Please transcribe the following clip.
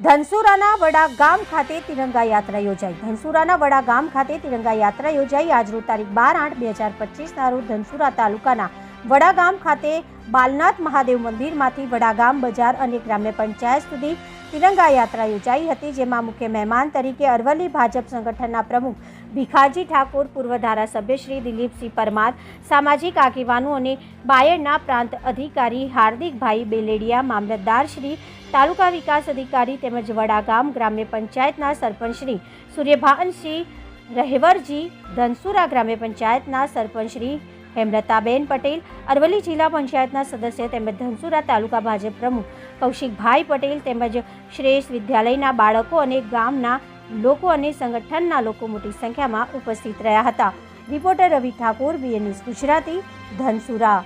ધનસુરાના વડા ગામ ખાતે તિરંગા યાત્રા યોજાઈ. ધનસુરાના વડા ગામ ખાતે તિરંગા યાત્રા યોજાઈ. આજરોજ તારીખ બાર આઠ બે હજાર પચીસના રોજ ધનસુરા તાલુકાના વડા ગામ ખાતે બાલનાથ મહાદેવ મંદિરમાંથી વડા ગામ બજાર અને ગ્રામ્ય પંચાયત સુધી તિરંગા યાત્રા યોજાઈ હતી, જેમાં મુખ્ય મહેમાન તરીકે અરવલ્લી ભાજપ સંગઠનના પ્રમુખ ભીખાજી ઠાકોર, પૂર્વ ધારાસભ્ય શ્રી દિલીપસિંહ પરમાર, સામાજિક આગેવાનો અને બાયડના પ્રાંત અધિકારી હાર્દિકભાઈ બેલેડિયા, મામલતદાર શ્રી તાલુકા વિકાસ અધિકારી તેમજ વડા ગામ ગ્રામ્ય પંચાયતના સરપંચ શ્રી સૂર્યભાનસિંહ રહેવરજી, ધનસુરા ગ્રામ્ય પંચાયતના સરપંચ શ્રી હેમલતાબેન પટેલ, અરવલ્લી જિલ્લા પંચાયતના સદસ્ય તેમજ ધનસુરા તાલુકા ભાજપ પ્રમુખ કૌશિકભાઈ પટેલ તેમજ શ્રેષ્ઠ વિદ્યાલયના બાળકો અને ગામના લોકો અને સંગઠનના લોકો મોટી સંખ્યામાં ઉપસ્થિત રહ્યા હતા. Reporter Ravi Thakor BN news Gujarati, Dhansura.